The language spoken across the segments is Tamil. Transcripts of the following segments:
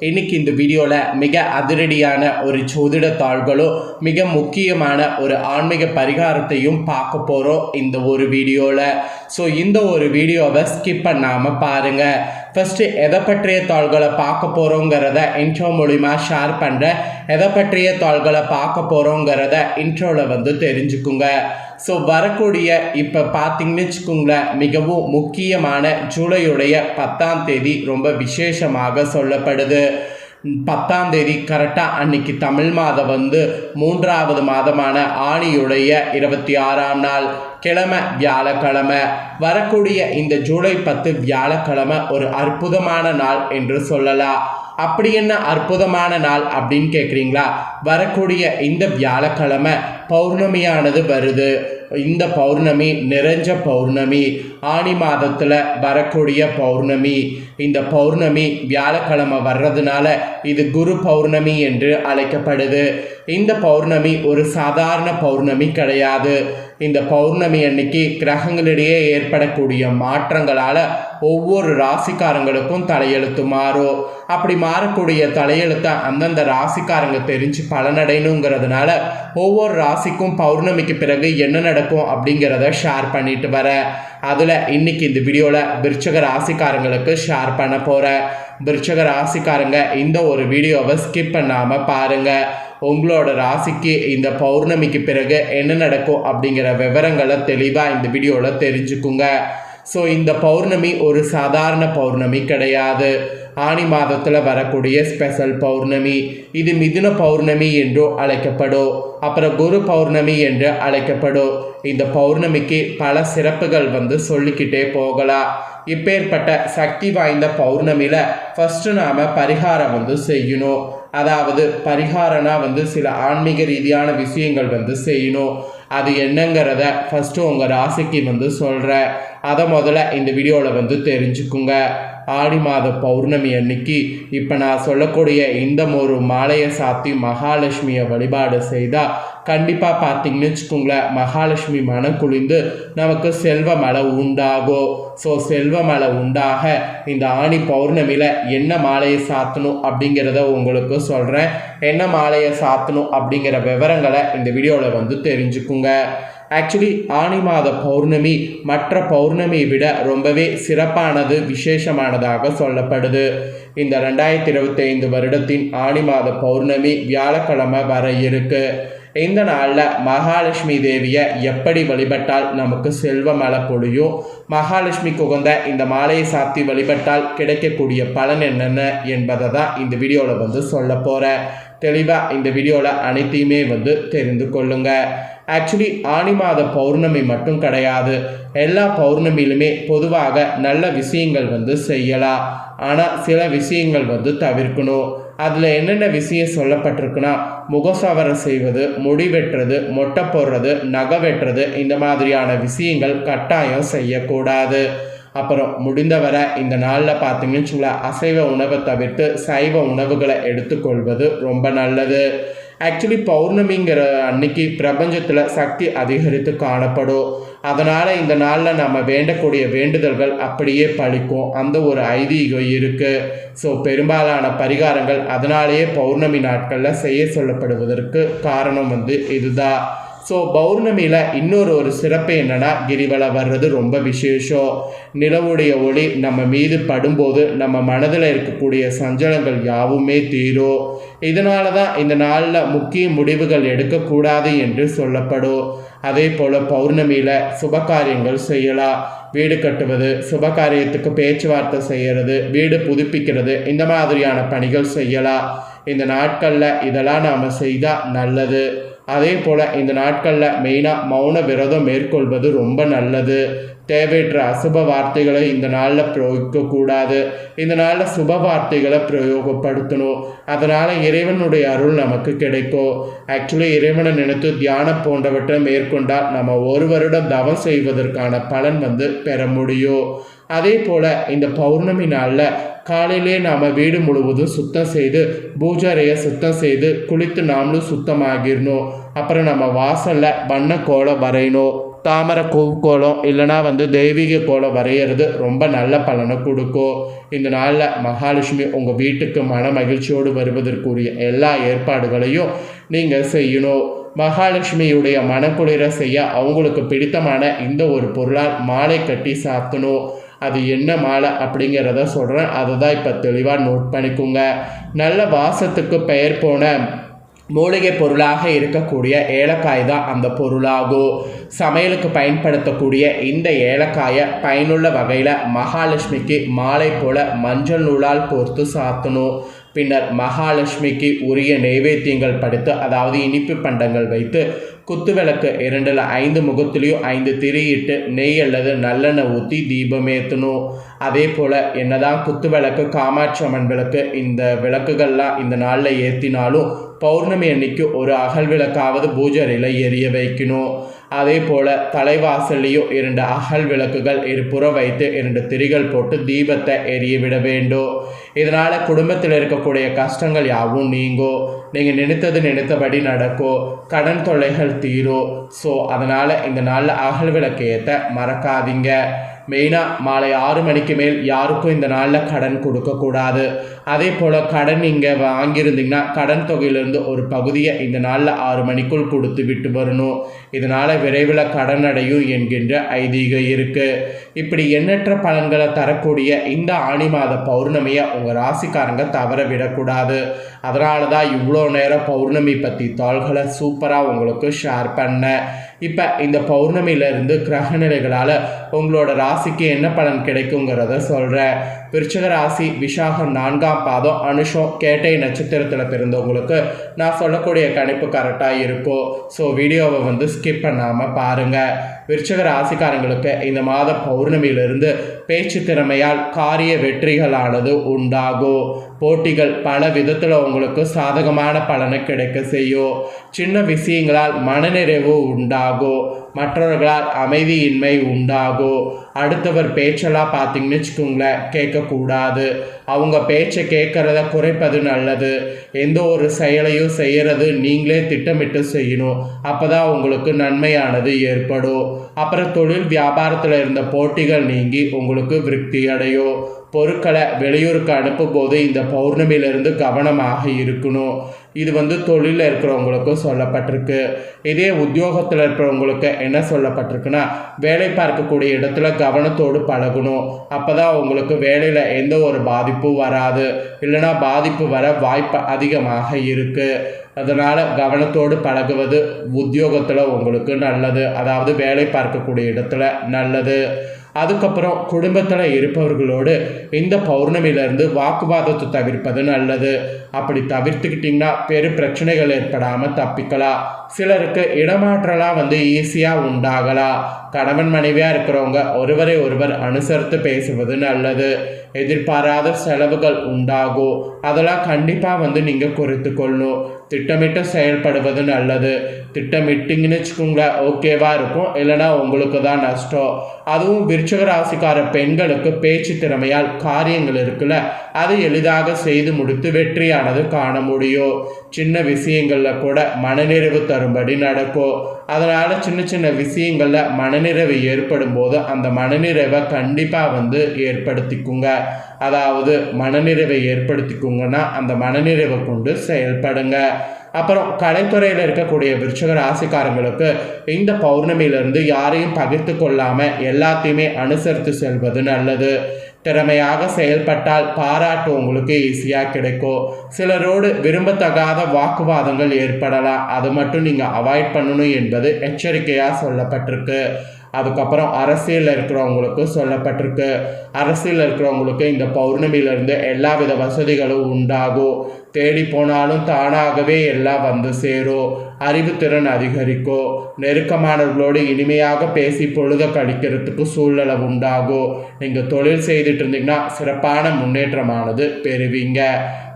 இன்னைக்கு இந்த வீடியோவில் மிக அதிரடியான ஒரு ஜோதிட தாள்களும் மிக முக்கியமான ஒரு ஆன்மீக பரிகாரத்தையும் பார்க்க போகிறோம் இந்த ஒரு வீடியோவில் ஸோ இந்த ஒரு வீடியோவை ஸ்கிப் பண்ணாமல் பாருங்கள் ஃபஸ்ட்டு எதை பற்றிய தாள்களை பார்க்க போகிறோங்கிறத இன்ட்ரோ மூலிமா ஷேர் பண்ணுறேன் எதை பற்றிய தாள்களை பார்க்க போகிறோங்கிறத இன்ட்ரோவில் வந்து தெரிஞ்சுக்குங்க. ஸோ வரக்கூடிய இப்போ பார்த்தீங்கன்னு வச்சுக்கோங்களேன் மிகவும் முக்கியமான ஜூலையுடைய பத்தாம் தேதி ரொம்ப விசேஷமாக சொல்லப்படுது. பத்தாம் தேதி கரெக்டாக அன்னைக்கு தமிழ் மாதம் வந்து மூன்றாவது மாதமான ஆணியுடைய இருபத்தி ஆறாம் நாள் கிழமை வியாழக்கிழமை. வரக்கூடிய இந்த ஜூலை பத்து வியாழக்கிழமை ஒரு அற்புதமான நாள் என்று சொல்லலாம். அப்படி என்ன அற்புதமான நாள் அப்படின்னு கேட்குறீங்களா வரக்கூடிய இந்த வியாழக்கிழமை பௌர்ணமியானது வருது. இந்த பௌர்ணமி நிறைஞ்ச பௌர்ணமி. ஆணி மாதத்தில் வரக்கூடிய பௌர்ணமி. இந்த பௌர்ணமி வியாழக்கிழமை வர்றதுனால இது குரு பௌர்ணமி என்று அழைக்கப்படுது. இந்த பௌர்ணமி ஒரு சாதாரண பௌர்ணமி கிடையாது. இந்த பௌர்ணமி அன்னைக்கு கிரகங்களிடையே ஏற்படக்கூடிய மாற்றங்களால் ஒவ்வொரு ராசிக்காரங்களுக்கும் தலையெழுத்து மாறும். அப்படி மாறக்கூடிய தலையெழுத்தை அந்தந்த ராசிக்காரங்க தெரிஞ்சு பலனடையணுங்கிறதுனால ஒவ்வொரு ராசிக்கும் பௌர்ணமிக்கு பிறகு என்ன நடக்கும் அப்படிங்கிறத ஷேர் பண்ணிட்டு வரேன் அதில் இன்னைக்கு இந்த வீடியோவில் விருச்சக ராசிக்காரங்களுக்கு ஷேர் பண்ண போகிறேன் விருச்சக ராசிக்காரங்க இந்த ஒரு வீடியோவை ஸ்கிப் பண்ணாமல் பாருங்கள் உங்களோட ராசிக்கு இந்த பௌர்ணமிக்கு பிறகு என்ன நடக்கும் அப்படிங்கிற விவரங்களை தெளிவாக இந்த வீடியோவில் தெரிஞ்சுக்குங்க. ஸோ இந்த பௌர்ணமி ஒரு சாதாரண பௌர்ணமி கிடையாது. ஆணி மாதத்தில் வரக்கூடிய ஸ்பெஷல் பௌர்ணமி இது மிதுன பௌர்ணமி என்றும் அழைக்கப்படும். அப்புறம் குரு பௌர்ணமி என்று அழைக்கப்படும். இந்த பௌர்ணமிக்கு பல சிறப்புகள் வந்து சொல்லிக்கிட்டே போகலாம். இப்பேற்பட்ட சக்தி வாய்ந்த பௌர்ணமியில் ஃபஸ்ட்டு நாம் பரிகாரம் வந்து செய்யணும். அதாவது பரிகாரனா வந்து சில ஆன்மீக ரீதியான விஷயங்கள் வந்து செய்யணும். அது என்னங்கிறத ஃபஸ்ட்டு உங்கள் ராசிக்கு வந்து சொல்கிறேன் அதை முதல்ல இந்த வீடியோவில் வந்து தெரிஞ்சுக்குங்க. ஆடி மாத பௌர்ணமி அன்னைக்கு இப்போ நான் சொல்லக்கூடிய இந்த ஒரு மாலையை சாத்தி மகாலட்சுமியை வழிபாடு செய்தால் கண்டிப்பாக பார்த்தீங்கன்னு வச்சுக்கோங்களேன் மகாலட்சுமி மனம் குளிந்து நமக்கு செல்வ மழை உண்டாகும் ஸோ செல்வ மழை உண்டாக இந்த ஆணி பௌர்ணமியில் என்ன மாலையை சாத்தணும் அப்படிங்கிறத உங்களுக்கு சொல்கிறேன் என்ன மாலையை சாத்தணும் அப்படிங்கிற விவரங்களை இந்த வீடியோவில் வந்து தெரிஞ்சுக்குங்க. ஆக்சுவலி ஆணி மாத பௌர்ணமி மற்ற பௌர்ணமியை விட ரொம்பவே சிறப்பானது விசேஷமானதாக சொல்லப்படுது. இந்த ரெண்டாயிரத்தி இருபத்தைந்து வருடத்தின் ஆணி மாத பௌர்ணமி வியாழக்கிழமை வர இருக்கு. இந்த நாளில் மகாலட்சுமி தேவியை எப்படி வழிபட்டால் நமக்கு செல்வ மழை பொழியும்? மகாலட்சுமிக்கு உகந்த இந்த மாலையை சாத்தி வழிபட்டால் கிடைக்கக்கூடிய பலன் என்னென்ன என்பதை தான் இந்த வீடியோவில் வந்து சொல்ல போகிறேன் தெளிவாக இந்த வீடியோவில் அனைத்தையுமே வந்து தெரிந்து கொள்ளுங்கள் ஆக்சுவலி ஆனி மாத பௌர்ணமி மட்டும் கிடையாது. எல்லா பௌர்ணமியிலுமே பொதுவாக நல்ல விஷயங்கள் வந்து செய்யலாம். ஆனால் சில விஷயங்கள் வந்து தவிர்க்கணும். அதில் என்னென்ன விஷயம் சொல்லப்பட்டிருக்குன்னா முகசவரம் செய்வது முடி வெட்டுறது மொட்டை போடுறது நகை வெட்டுறது இந்த மாதிரியான விஷயங்கள் கட்டாயம் செய்யக்கூடாது. அப்புறம் முடிந்தவரை இந்த நாளில் பார்த்தீங்கன்னு சொல்ல அசைவ உணவை தவிர்த்து சைவ உணவுகளை எடுத்துக்கொள்வது ரொம்ப நல்லது. ஆக்சுவலி பௌர்ணமிங்கிற அன்னைக்கு பிரபஞ்சத்தில் சக்தி அதிகரித்து காணப்படும். அதனால் இந்த நாளில் நம்ம வேண்டக்கூடிய வேண்டுதல்கள் அப்படியே பழிக்கும். அந்த ஒரு ஐதீகம் இருக்குது ஸோ பெரும்பாலான பரிகாரங்கள் அதனாலேயே பௌர்ணமி நாட்களில் செய்ய சொல்லப்படுவதற்கு காரணம் வந்து இதுதான். ஸோ பௌர்ணமியில் இன்னொரு ஒரு சிறப்பு என்னென்னா கிரிவலம் வர்றது ரொம்ப விசேஷம். நிலவுடைய ஒளி நம்ம மீது படும்போது நம்ம மனதில் இருக்கக்கூடிய சஞ்சலங்கள் யாவுமே தீரும். இதனால தான் இந்த நாளில் முக்கிய முடிவுகள் எடுக்கக்கூடாது என்று சொல்லப்படும். அதே போல் பௌர்ணமியில் சுபகாரியங்கள் செய்யலாம். வீடு கட்டுவது சுபகாரியத்துக்கு பேச்சுவார்த்தை செய்கிறது வீடு புதுப்பிக்கிறது இந்த மாதிரியான பணிகள் செய்யலாம். இந்த நாட்களில் இதெல்லாம் நாம் செய்தால் நல்லது. அதே போல் இந்த நாட்களில் மெயினாக மௌன விரதம் மேற்கொள்வது ரொம்ப நல்லது. தேவையற்ற அசுப வார்த்தைகளை இந்த நாளில் பிரயோகிக்கக்கூடாது. இந்த நாளில் சுப வார்த்தைகளை பிரயோகப்படுத்தணும். அதனால் இறைவனுடைய அருள் நமக்கு கிடைக்கும். ஆக்சுவலி இறைவனை நினைத்து தியானம் போன்றவற்றை மேற்கொண்டால் நம்ம ஒரு வருடம் தவம் செய்வதற்கான பலன் வந்து பெற முடியும். அதே போல் இந்த பௌர்ணமி நாளில் காலையிலே நாம் வீடு முழுவதும் சுத்தம் செய்து பூஜாரையை சுத்தம் செய்து குளித்து நாமளும் சுத்தமாகிடணும். அப்புறம் நம்ம வாசலில் வண்ண கோலம் வரையணும். தாமரை கோலம் இல்லைனா வந்து தெய்வீக கோலம் வரைகிறது ரொம்ப நல்ல பலனை கொடுக்கும். இந்த நாளில் மகாலட்சுமி உங்கள் வீட்டுக்கு மன மகிழ்ச்சியோடு வருவதற்குரிய எல்லா ஏற்பாடுகளையும் நீங்கள் செய்யணும். மகாலட்சுமியுடைய மனக்குளிர செய்ய அவங்களுக்கு பிடித்தமான இந்த ஒரு பொருளால் மாலை கட்டி சாத்தணும். அது என்ன மாலை அப்படிங்கிறத சொல்கிறேன் அதை தான் இப்போ தெளிவாக நோட் பண்ணிக்கோங்க. நல்ல வாசத்துக்கு பெயர் போன மூலிகை பொருளாக இருக்கக்கூடிய ஏலக்காய் தான் அந்த பொருளாகும். சமையலுக்கு பயன்படுத்தக்கூடிய இந்த ஏலக்காயை பயனுள்ள வகையில் மகாலட்சுமிக்கு மாலை போல மஞ்சள் நூலால் போர்த்து சாத்தணும். பின்னர் மகாலட்சுமிக்கு உரிய நெய்வேத்தியங்கள் படுத்து அதாவது இனிப்பு பண்டங்கள் வைத்து குத்துவிளக்கு இரண்டில் ஐந்து முகத்திலையும் ஐந்து திரியிட்டு நெய் அல்லது நல்லெண்ணெய் ஊற்றி தீபம் ஏற்றணும் அதே போல் என்னதான் குத்துவிளக்கு காமாட்சி அம்மன் விளக்கு இந்த விளக்குகள்லாம் இந்த நாளில் ஏற்றினாலும் பௌர்ணமி அன்னைக்கு ஒரு அகல் விளக்காவது பூஜரையில் எரிய வைக்கணும். அதே போல் தலைவாசல்லையும் இரண்டு அகல் விளக்குகள் இருபுறம் வைத்து இரண்டு திரிகள் போட்டு தீபத்தை எரிய விட வேண்டும் இதனால் குடும்பத்தில் இருக்கக்கூடிய கஷ்டங்கள் யாவும் நீங்கும் நீங்கள் நினைத்தது நினைத்தபடி நடக்கும் கடன் தொல்லைகள் தீரும் ஸோ அதனால் இந்த நாளில் அகல் விளக்கு ஏற்ற மறக்காதீங்க. மெயினாக மாலை ஆறு மணிக்கு மேல் யாருக்கும் இந்த நாளில் கடன் கொடுக்கக்கூடாது அதே போல் கடன் நீங்கள் வாங்கியிருந்தீங்கன்னா கடன் தொகையிலிருந்து ஒரு பகுதியை இந்த நாளில் ஆறு மணிக்குள் கொடுத்து விட்டு வரணும். இதனால் விரைவில் கடன் அடையும் என்கின்ற ஐதீகம் இருக்குது இப்படி எண்ணற்ற பலன்களை தரக்கூடிய இந்த ஆணி மாத பௌர்ணமியை உங்கள் ராசிக்காரங்க தவற விடக்கூடாது. அதனால தான் இவ்வளோ நேரம் பௌர்ணமி பற்றி தாள்களை சூப்பராக உங்களுக்கு ஷேர் பண்ணேன். இப்போ இந்த பௌர்ணமியிலிருந்து கிரகநிலைகளால் உங்களோட ராசிக்கு என்ன பலன் கிடைக்குங்கிறத சொல்கிறேன் விருச்சக ராசி விசாகம் நான்காம் பாதம் அனுஷம் கேட்டை நட்சத்திரத்தில் பிறந்தவங்களுக்கு நான் சொல்லக்கூடிய கணிப்பு கரெக்டாக இருக்கும். ஸோ வீடியோவை வந்து ஸ்கிப் பண்ணாமல் பாருங்கள் விருச்சக ராசிக்காரங்களுக்கு இந்த மாத பௌர்ணமியிலிருந்து பேச்சு திறமையால் காரிய வெற்றிகளானது உண்டாகும். போட்டிகள் பல விதத்தில் உங்களுக்கு சாதகமான பலனை கிடைக்க செய்யும். சின்ன விஷயங்களால் மனநிறைவு உண்டாகும். மற்றவர்களால் அமைதியின்மை உண்டாகும். அடுத்தவர் பேச்செல்லாம் பார்த்தீங்கன்னு வச்சுக்கோங்களேன் கேட்கக்கூடாது. அவங்க பேச்சை கேட்குறத குறைப்பது நல்லது. எந்த ஒரு செயலையும் செய்கிறது நீங்களே திட்டமிட்டு செய்யணும். அப்போ தான் உங்களுக்கு நன்மையானது ஏற்படும். அப்புறம் தொழில் வியாபாரத்தில் இருந்த போட்டிகள் நீங்கி உங்களுக்கு விருப்தி அடையும். பொருட்களை வெளியூருக்கு அனுப்பும்போது இந்த பௌர்ணமியிலிருந்து கவனமாக இருக்கணும். இது வந்து தொழிலில் இருக்கிறவங்களுக்கும் சொல்லப்பட்டிருக்கு. இதே உத்தியோகத்தில் இருக்கிறவங்களுக்கு என்ன சொல்லப்பட்டிருக்குன்னா வேலை பார்க்கக்கூடிய இடத்துல கவனத்தோடு பழகணும். அப்போ தான் உங்களுக்கு வேலையில் எந்த ஒரு பாதிப்பும் வராது. இல்லைனா பாதிப்பு வர வாய்ப்பு அதிகமாக இருக்குது அதனால் கவனத்தோடு பழகுவது உத்தியோகத்தில் உங்களுக்கு நல்லது. அதாவது வேலை பார்க்கக்கூடிய இடத்துல நல்லது. அதுக்கப்புறம் குடும்பத்தில் இருப்பவர்களோடு இந்த பௌர்ணமியிலேருந்து வாக்குவாதத்தை தவிர்ப்பது நல்லது. அப்படி தவிர்த்துக்கிட்டிங்கன்னா பெரு பிரச்சனைகள் ஏற்படாமல் தப்பிக்கலாம் சிலருக்கு இடமாற்றலாம் வந்து ஈஸியாக உண்டாகலாம் கணவன் மனைவியாக இருக்கிறவங்க ஒருவரை ஒருவர் அனுசரித்து பேசுவது நல்லது. எதிர்பாராத செலவுகள் உண்டாகும் அதெல்லாம் கண்டிப்பாக வந்து நீங்கள் குறைத்து கொள்ளணும் திட்டமிட்டு செயல்படுவது நல்லது. திட்டமிட்டிங்கன்னு வச்சுக்கோங்களேன் ஓகேவா இருக்கும். இல்லைனா உங்களுக்கு தான் நஷ்டம். அதுவும் விருச்சக ராசிக்கார பெண்களுக்கு பேச்சு திறமையால் காரியங்கள் இருக்குல்ல அதை எளிதாக செய்து முடித்து வெற்றியானது காண முடியும் சின்ன விஷயங்களில் கூட மனநிறைவு தரும்படி நடக்கும் அதனால் சின்ன சின்ன விஷயங்களில் மனநிறைவு ஏற்படும் போது அந்த மனநிறைவை கண்டிப்பாக வந்து ஏற்படுத்திக்குங்க. அதாவது மனநிறைவை ஏற்படுத்திக்குங்கன்னா அந்த மனநிறைவை கொண்டு செயல்படுங்க. அப்புறம் கலைத்துறையில் இருக்கக்கூடிய விருச்சக ராசிக்காரங்களுக்கு இந்த பௌர்ணமியிலிருந்து யாரையும் பகிர்ந்து கொள்ளாமல் எல்லாத்தையுமே அனுசரித்து செல்வது நல்லது. திறமையாக செயல்பட்டால் பாராட்டு உங்களுக்கு ஈஸியாக கிடைக்கும். சிலரோடு விரும்பத்தகாத வாக்குவாதங்கள் ஏற்படலாம். அது மட்டும் நீங்கள் அவாய்ட் பண்ணணும் என்பது எச்சரிக்கையாக சொல்லப்பட்டிருக்கு. அதுக்கப்புறம் அரசியலில் இருக்கிறவங்களுக்கு சொல்லப்பட்டிருக்கு. அரசியலில் இருக்கிறவங்களுக்கு இந்த பௌர்ணமியிலிருந்து எல்லா வித வசதிகளும் உண்டாகும். தேடி போனாலும் தானாகவே எல்லாம் வந்து சேரும். அறிவுத்திறன் அதிகரிக்கும் நெருக்கமானவர்களோடு இனிமையாக பேசி பொழுத கழிக்கிறதுக்கு சூழ்நிலை உண்டாகும் நீங்கள் தொழில் செய்துட்டு இருந்தீங்கன்னா சிறப்பான முன்னேற்றமானது பெறுவீங்க.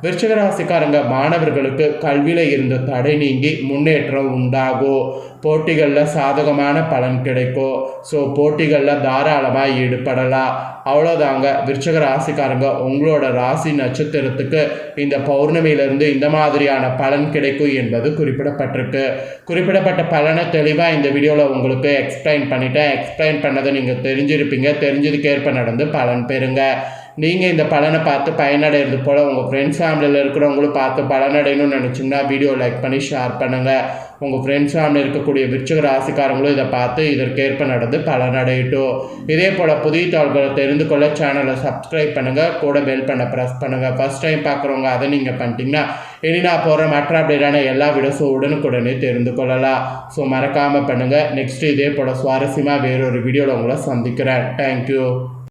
விருச்சிகராசிக்காரங்க மாணவர்களுக்கு கல்வியில் இருந்த தடை நீங்கி முன்னேற்றம் உண்டாகும் போட்டிகளில் சாதகமான பலன் கிடைக்கும் ஸோ போட்டிகளில் தாராளமாக ஈடுபடலாம் அவ்வளோதாங்க விருச்சக ராசிக்காரங்க உங்களோட ராசி நட்சத்திரத்துக்கு இந்த பௌர்ணமியிலிருந்து இந்த மாதிரியான பலன் கிடைக்கும் என்பது குறிப்பிடப்பட்டிருக்கு. குறிப்பிடப்பட்ட பலனை தெளிவாக இந்த வீடியோவில் உங்களுக்கு எக்ஸ்பிளைன் பண்ணிட்டேன். எக்ஸ்பிளைன் பண்ணதை நீங்கள் தெரிஞ்சிருப்பீங்க. தெரிஞ்சதுக்கேற்ப நடந்து பலன் பெறுங்க. நீங்கள் இந்த பலனை பார்த்து பயனடைகிறது போல் உங்கள் ஃப்ரெண்ட்ஸ் ஃபேமிலியில் இருக்கிறவங்களும் பார்த்து பலனடையணும்னு நினச்சிங்கன்னா வீடியோ லைக் பண்ணி ஷேர் பண்ணுங்கள் உங்கள் ஃப்ரெண்ட்ஸ் ஃபேமிலி இருக்கக்கூடிய விருச்சிக ராசிக்காரங்களும் இதை பார்த்து இதற்கேற்ப நடந்து பலனடையட்டும். இதே போல் புதிய தாள்களை தெரிந்து கொள்ள சேனலை சப்ஸ்கிரைப் பண்ணுங்கள் கூட பெல் பண்ண ப்ரெஸ் பண்ணுங்கள் ஃபஸ்ட் டைம் பார்க்குறவங்க அதை நீங்கள் பண்ணிட்டீங்கன்னா இனி நான் போகிற மற்ற அப்டேட்டான எல்லா வீடியோஸும் உடனுக்குடனே தெரிந்து கொள்ளலாம். ஸோ மறக்காமல் பண்ணுங்கள் நெக்ஸ்ட் இதே போல் சுவாரஸ்யமாக வேறொரு வீடியோவில் உங்களை சந்திக்கிறேன். தேங்க்யூ